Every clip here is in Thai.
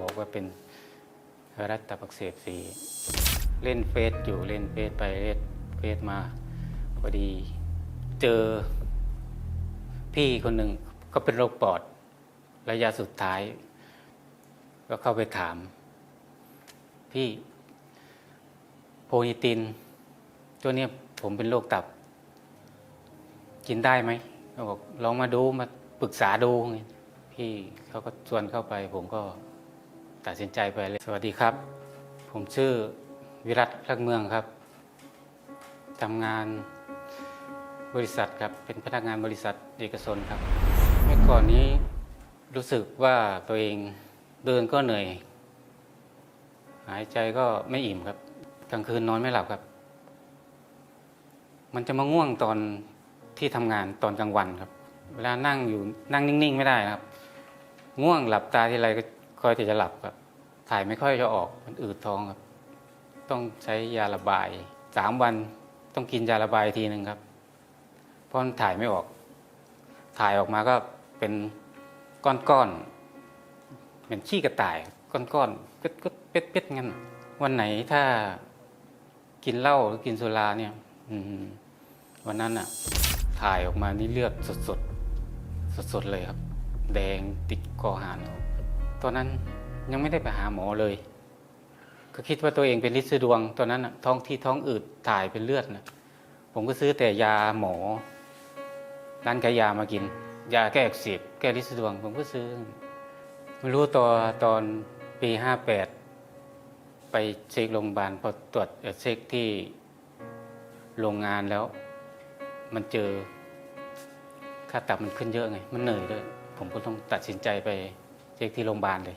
บอกว่าเป็นรัตปักเสบสีเล่นเฟซอยู่เล่นเฟซไปเล่นเฟซมาพอดีเจอพี่คนหนึ่งก็เป็นโรคปอดระยะสุดท้าย ก็เข้าไปถาม พี่โพนิติน ตัวนี้ผมเป็นโรคตับ กินได้ไหมเขาบอกลองมาดูมาปรึกษาดูพี่เขาก็ชวนเข้าไปผมก็ ตัดสินใจไปเลย สวัสดีครับ ผมชื่อวิรัตรักเมืองครับทำงานบริษัทครับ เป็นพนักงานบริษัทเอกชนครับ เมื่อก่อนนี้รู้สึกว่าตัวเองเดินก็เหนื่อย หายใจก็ไม่อิ่มครับ กลางคืนนอนไม่หลับครับ มันจะมาง่วงตอนที่ทำงานตอนกลางวันครับ เวลานั่งอยู่นั่งนิ่ง ๆ ไม่ได้ครับ ง่วงหลับตาทีไรก็คอยแต่จะหลับครับ ถ่ายไม่ค่อยจะออกมันอืดท้องครับ ต้องใช้ยาระบายสามวันต้องกินยาระบายทีหนึ่งครับ เพราะมันถ่ายไม่ออก ถ่ายออกมาก็เป็นก้อนๆเป็นขี้กระต่าย ก้อนๆเป็ดๆเป็ดๆงั้น วันไหนถ้ากินเหล้าหรือกินสุราเนี่ยวันนั้นอะถ่ายออกมานี่เลือดสดๆสดๆเลยครับ แดงติดคอหานตอนนั้น ยังไม่ได้ไปหาหมอเลย ก็คิดว่าตัวเองเป็นลินซิดวง ตอนนั้นท้องที่ท้องอืดถ่ายเป็นเลือดนะผมก็ซื้อแต่ยาหมอร้านขายยามากิน ยาแก้อักเสบแก้ลินซิดวง ผมก็ซื้อไม่รู้ตัวตอนปีห้าแปดไปเช็คโรงพยาบาลพอตรวจเอ่อเช็คที่โรงงานแล้ว มันเจอค่าตับมันขึ้นเยอะไง มันเหนื่อยด้วย ผมก็ต้องตัดสินใจไปเช็คที่โรงพยาบาลเลย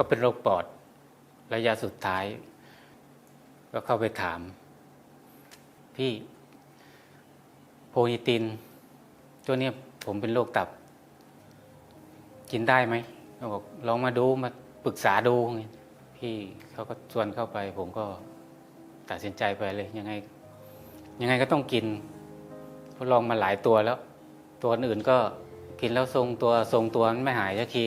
ก็เป็นโรคปอดระยะสุดท้าย ก็เข้าไปถาม พี่โพนิติน ตัวนี้ผมเป็นโรคตับ กินได้ไหมเขาบอกลองมาดูมาปรึกษาดูพี่เขาก็ชวนเข้าไป ผมก็ตัดสินใจไปเลยยังไง ยังไงก็ต้องกินเพราลองมาหลายตัวแล้ว ตัวอื่นก็กินแล้วทรงตัวทรงตัวมันไม่หายสักที